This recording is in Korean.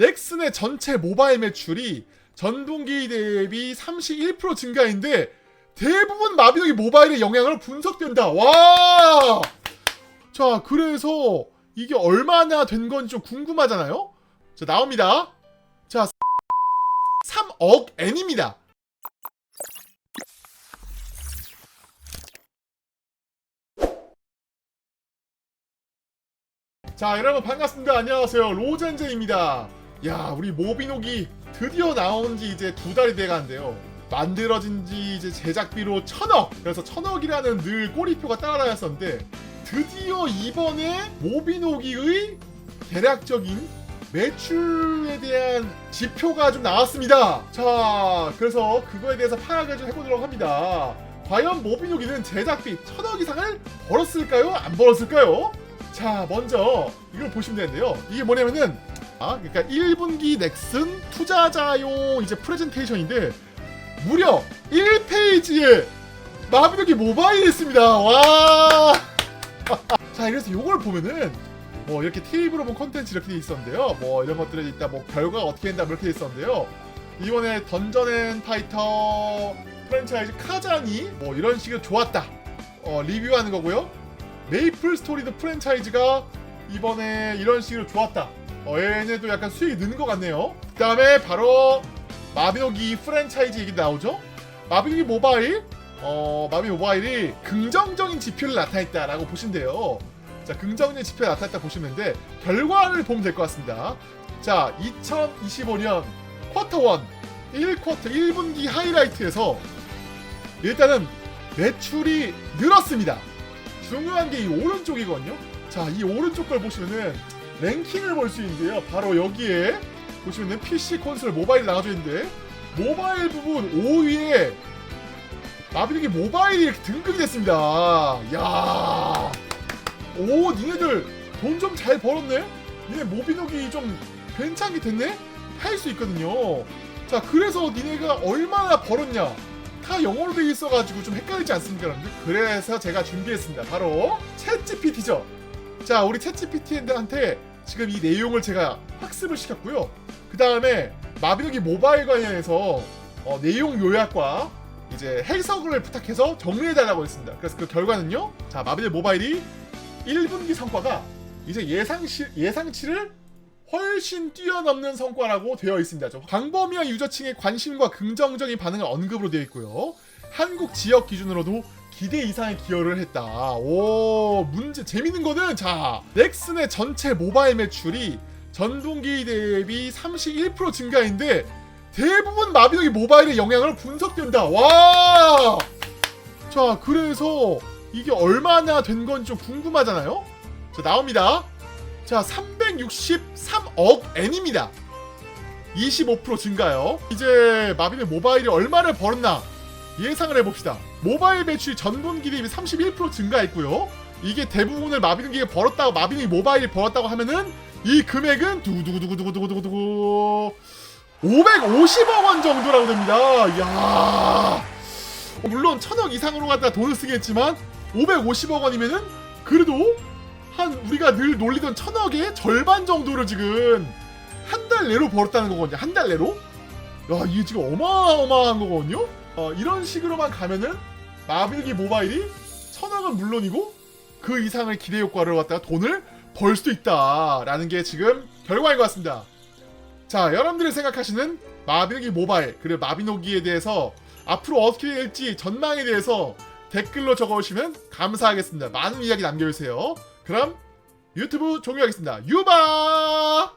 넥슨의 전체 모바일 매출이 전분기 대비 31% 증가인데 대부분 마비노기 모바일의 영향으로 분석된다. 와! 자, 그래서 이게 얼마나 된 건지 좀 궁금하잖아요? 자, 나옵니다. 자, 3억 N입니다. 자, 여러분 반갑습니다. 안녕하세요. 로젠제입니다. 야, 우리 모비노기 드디어 나온 지 이제 두 달이 돼 가는데요. 만들어진 지 이제 제작비로 천억! 그래서 천억이라는 늘 꼬리표가 따라다녔었는데 드디어 이번에 모비노기의 대략적인 매출에 대한 지표가 좀 나왔습니다. 자, 그래서 그거에 대해서 파악을 좀 해보도록 합니다. 과연 모비노기는 제작비 천억 이상을 벌었을까요? 안 벌었을까요? 자, 먼저 이걸 보시면 되는데요. 이게 뭐냐면은 아, 그러니까 1분기 넥슨 투자자용 이제 프레젠테이션인데 무려 1페이지에 마비노기 모바일이 있습니다. 와! 자, 그래서 이걸 보면은 뭐 이렇게 테이블 오브 콘텐츠 이렇게 돼 있었는데요. 뭐 이런 것들이 있다. 뭐 결과가 어떻게 된다. 뭐 이렇게 돼 있었는데요. 이번에 던전 앤 파이터 프랜차이즈 카잔이 뭐 이런 식으로 좋았다. 어, 리뷰하는 거고요. 메이플 스토리드 프랜차이즈가 이번에 이런 식으로 좋았다. 어, 얘네도 약간 수익이 는것 같네요. 그 다음에 바로 마비노기 프랜차이즈 얘기 나오죠. 마비노기 모바일, 어, 마비 모바일이 긍정적인 지표를 나타냈다라고 보시면 돼요. 자, 긍정적인 지표가 나타났다 보시면 돼. 결과를 보면 될 것 같습니다. 자, 2025년 쿼터 1, 1쿼터 1분기 하이라이트에서 일단은 매출이 늘었습니다. 중요한 게 이 오른쪽이거든요. 자, 이 오른쪽 걸 보시면은 랭킹을 볼 수 있는데요. 바로 여기에 보시면은 PC 콘솔 모바일 나와져 있는데 모바일 부분 5위에 마비노기 모바일이 이렇게 등극이 됐습니다. 야, 오, 니네들 돈 좀 잘 벌었네. 니네 모비노기 좀 괜찮게 됐네. 할 수 있거든요. 자, 그래서 니네가 얼마나 벌었냐? 다 영어로 돼 있어가지고 좀 헷갈리지 않습니까, 여러분들? 그래서 제가 준비했습니다. 바로 챗GPT죠. 자, 우리 챗GPT한테 지금 이 내용을 제가 학습을 시켰고요. 그 다음에 마비노기 모바일 관련해서 어, 내용 요약과 이제 해석을 부탁해서 정리해달라고 했습니다. 그래서 그 결과는요. 자, 마비노기 모바일이 1분기 성과가 이제 예상치, 예상치를 훨씬 뛰어넘는 성과라고 되어 있습니다. 좀 광범위한 유저층의 관심과 긍정적인 반응을 언급으로 되어 있고요. 한국 지역 기준으로도 기대 이상의 기여를 했다. 오, 문제 재밌는 거는 자, 넥슨의 전체 모바일 매출이 전분기 대비 31% 증가인데 대부분 마비노기 모바일의 영향으로 분석된다. 와! 자, 그래서 이게 얼마나 된 건지 좀 궁금하잖아요. 자, 나옵니다. 자, 363억 N입니다. 25% 증가요. 이제 마비노 모바일이 얼마를 벌었나 예상을 해봅시다. 모바일 매출이 전분 기 대비 31% 증가했고요. 이게 대부분을 마비노기가 벌었다고 마비노기 모바일이 벌었다고 하면은 이 금액은 두구두구두구두구두구두구 550억 원 정도라고 됩니다. 이야. 물론 천억 이상으로 갖다 돈을 쓰겠지만 550억 원이면은 그래도 한 우리가 늘 놀리던 천억의 절반 정도를 지금 한 달 내로 벌었다는 거거든요. 한 달 내로. 야, 이게 지금 어마어마한 거거든요. 어, 이런 식으로만 가면은 마비노기 모바일이 천억은 물론이고 그 이상의 기대 효과를 갖다가 돈을 벌 수도 있다라는 게 지금 결과인 것 같습니다. 자, 여러분들이 생각하시는 마비노기 모바일 그리고 마비노기에 대해서 앞으로 어떻게 될지 전망에 대해서 댓글로 적어주시면 감사하겠습니다. 많은 이야기 남겨주세요. 그럼 유튜브 종료하겠습니다. 유바!